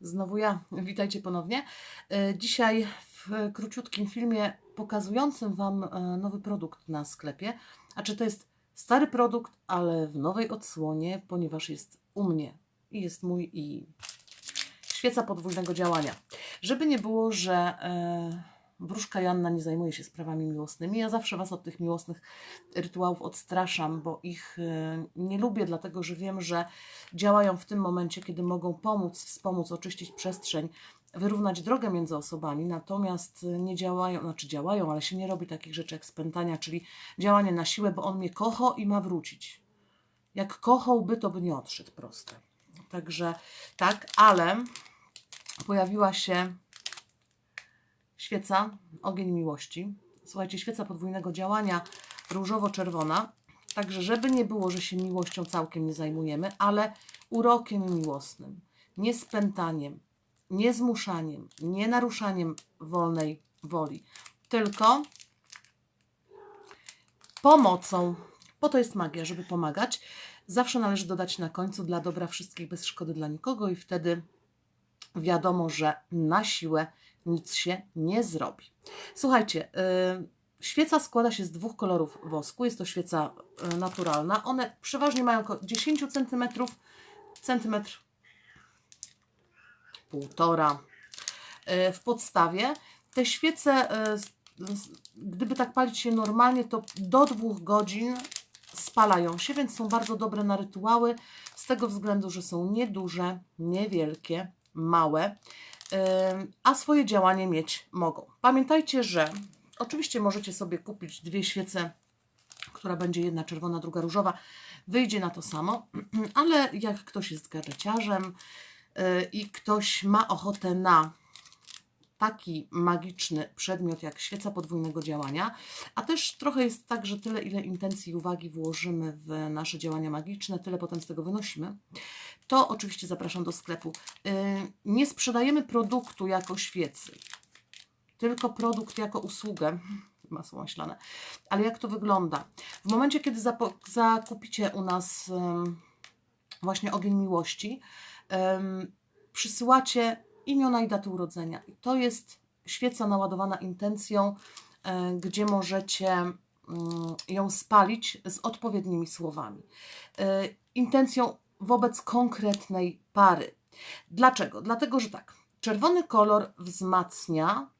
Znowu ja. Witajcie ponownie. E, Dzisiaj w króciutkim filmie pokazującym Wam e, nowy produkt na sklepie. A czy to jest stary produkt, ale w nowej odsłonie, ponieważ jest u mnie i jest mój i świeca podwójnego działania. Żeby nie było, że e, wróżka Janna nie zajmuje się sprawami miłosnymi. Ja zawsze Was od tych miłosnych rytuałów odstraszam, bo ich e, nie lubię, dlatego że wiem, że działają w tym momencie, kiedy mogą pomóc, wspomóc, oczyścić przestrzeń, wyrównać drogę między osobami, natomiast e, nie działają, znaczy działają, ale się nie robi takich rzeczy jak spętania, czyli działanie na siłę, bo on mnie kocha i ma wrócić. Jak kochałby, to by nie odszedł proste. Także tak, ale pojawiła się świeca, ogień miłości. Słuchajcie, świeca podwójnego działania, różowo-czerwona. Także, żeby nie było, że się miłością całkiem nie zajmujemy, ale urokiem miłosnym, nie spętaniem, nie zmuszaniem, nie naruszaniem wolnej woli, tylko pomocą. Po to jest magia, żeby pomagać. Zawsze należy dodać na końcu dla dobra wszystkich, bez szkody dla nikogo, i wtedy wiadomo, że na siłę nic się nie zrobi. Słuchajcie, yy, świeca składa się z dwóch kolorów wosku. Jest to świeca yy, naturalna. One przeważnie mają około 10 cm, centymetr półtora yy, w podstawie. Te świece, gdyby tak palić się normalnie, to do dwóch godzin spalają się, więc są bardzo dobre na rytuały, z tego względu, że są nieduże, niewielkie, małe, a swoje działanie mieć mogą. Pamiętajcie, że oczywiście możecie sobie kupić dwie świece, która będzie jedna czerwona, druga różowa, wyjdzie na to samo, ale jak ktoś jest gadżeciarzem yy, i ktoś ma ochotę na taki magiczny przedmiot jak świeca podwójnego działania, a też trochę jest tak, że tyle ile intencji i uwagi włożymy w nasze działania magiczne, tyle potem z tego wynosimy, to oczywiście zapraszam do sklepu. Yy, Nie sprzedajemy produktu jako świecy, tylko produkt jako usługę. Masło maślane. Ale jak to wygląda? W momencie, kiedy zakupicie u nas właśnie ogień miłości, przysyłacie imiona i daty urodzenia. I to jest świeca naładowana intencją, e, gdzie możecie mm, ją spalić z odpowiednimi słowami. E, Intencją wobec konkretnej pary. Dlaczego? Dlatego, że tak, czerwony kolor wzmacnia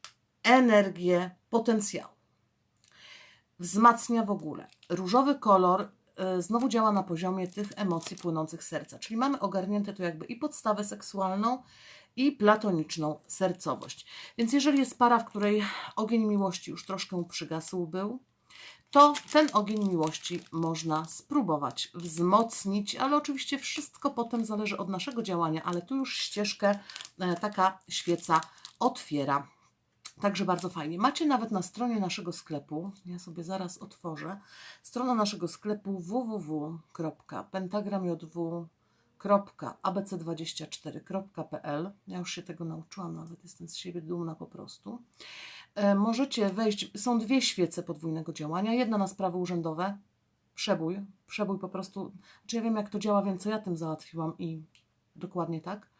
energię potencjału. Wzmacnia w ogóle. Różowy kolor e, znowu działa na poziomie tych emocji płynących z serca, czyli mamy ogarnięte tu jakby i podstawę seksualną, i platoniczną sercowość. Więc jeżeli jest para, w której ogień miłości już troszkę przygasł był, to ten ogień miłości można spróbować wzmocnić, ale oczywiście wszystko potem zależy od naszego działania, ale tu już ścieżkę e, taka świeca otwiera. Także bardzo fajnie. Macie nawet na stronie naszego sklepu, ja sobie zaraz otworzę, strona naszego sklepu www.pentagramjw.abc24.pl Ja już się tego nauczyłam, nawet jestem z siebie dumna po prostu. E, Możecie wejść, są dwie świece podwójnego działania, jedna na sprawy urzędowe, przebój, przebój po prostu, czy ja wiem jak to działa, wiem co ja tym załatwiłam i dokładnie tak.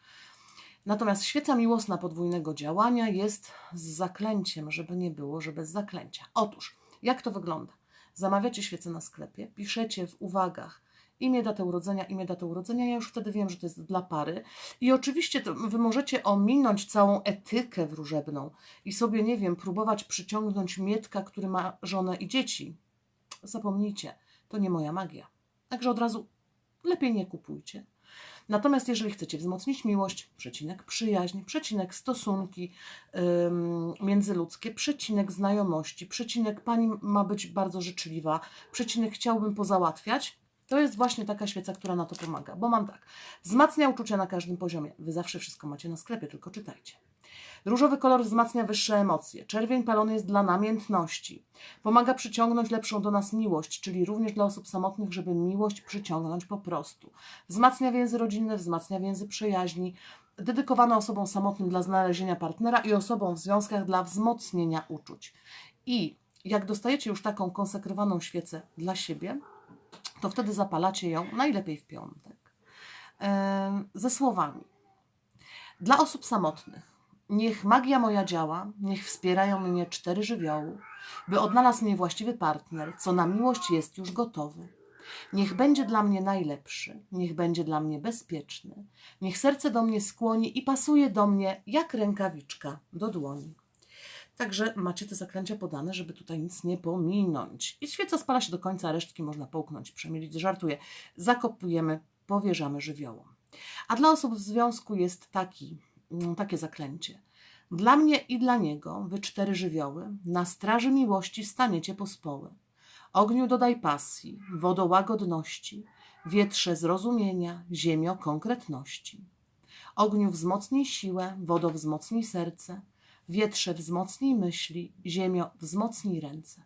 Natomiast świeca miłosna podwójnego działania jest z zaklęciem, żeby nie było, że bez zaklęcia. Otóż, jak to wygląda? Zamawiacie świecę na sklepie, piszecie w uwagach imię, datę urodzenia, imię, datę urodzenia. Ja już wtedy wiem, że to jest dla pary. I oczywiście wy możecie ominąć całą etykę wróżebną i sobie, nie wiem, próbować przyciągnąć Mietka, który ma żonę i dzieci. Zapomnijcie, to nie moja magia. Także od razu lepiej nie kupujcie. Natomiast jeżeli chcecie wzmocnić miłość, przecinek przyjaźń, przecinek stosunki ym, międzyludzkie, przecinek znajomości, przecinek pani ma być bardzo życzliwa, przecinek chciałbym pozałatwiać, to jest właśnie taka świeca, która na to pomaga. Bo mam tak, wzmacnia uczucia na każdym poziomie. Wy zawsze wszystko macie na sklepie, tylko czytajcie. Różowy kolor wzmacnia wyższe emocje. Czerwień palony jest dla namiętności. Pomaga przyciągnąć lepszą do nas miłość, czyli również dla osób samotnych, żeby miłość przyciągnąć po prostu. Wzmacnia więzy rodzinne, wzmacnia więzy przyjaźni. Dedykowane osobom samotnym dla znalezienia partnera i osobom w związkach dla wzmocnienia uczuć. I jak dostajecie już taką konsekrowaną świecę dla siebie, to wtedy zapalacie ją najlepiej w piątek. Ze słowami. Dla osób samotnych. Niech magia moja działa, niech wspierają mnie cztery żywioły, by odnalazł mnie właściwy partner, co na miłość jest już gotowy. Niech będzie dla mnie najlepszy, niech będzie dla mnie bezpieczny, niech serce do mnie skłoni i pasuje do mnie jak rękawiczka do dłoni. Także macie te zaklęcia podane, żeby tutaj nic nie pominąć. I świeca spala się do końca, resztki można połknąć, przemielić. Żartuję. Zakopujemy, powierzamy żywiołom. A dla osób w związku jest taki, mm, takie zaklęcie. Dla mnie i dla niego, wy cztery żywioły, na straży miłości staniecie pospoły. Ogniu dodaj pasji, wodo łagodności, wietrze zrozumienia, ziemio konkretności. Ogniu wzmocnij siłę, wodo wzmocnij serce, wietrze wzmocnij myśli, ziemio wzmocnij ręce.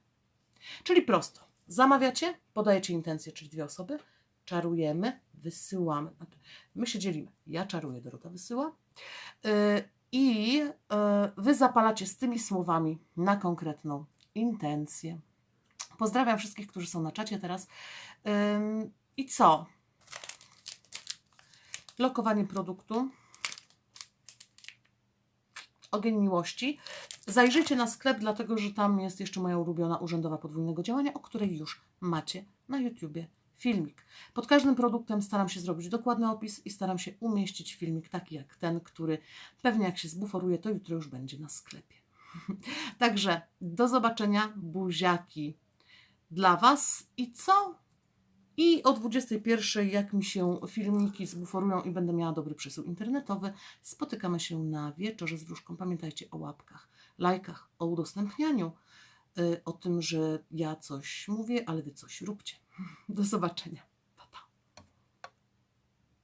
Czyli prosto. Zamawiacie, podajecie intencję, czyli dwie osoby, czarujemy, wysyłamy. My się dzielimy. Ja czaruję, Dorota wysyła. Yy, I yy, wy zapalacie z tymi słowami na konkretną intencję. Pozdrawiam wszystkich, którzy są na czacie teraz. I co? Lokowanie produktu. Ogień miłości. Zajrzyjcie na sklep, dlatego że tam jest jeszcze moja ulubiona urzędowa podwójnego działania, o której już macie na YouTubie filmik. Pod każdym produktem staram się zrobić dokładny opis i staram się umieścić filmik taki jak ten, który pewnie jak się zbuforuje, to jutro już będzie na sklepie. Także do zobaczenia, buziaki dla Was i co? I o 21, jak mi się filmiki zbuforują i będę miała dobry przesył internetowy, spotykamy się na wieczorze z wróżką. Pamiętajcie o łapkach, lajkach, o udostępnianiu, y, o tym, że ja coś mówię, ale Wy coś róbcie. Do zobaczenia.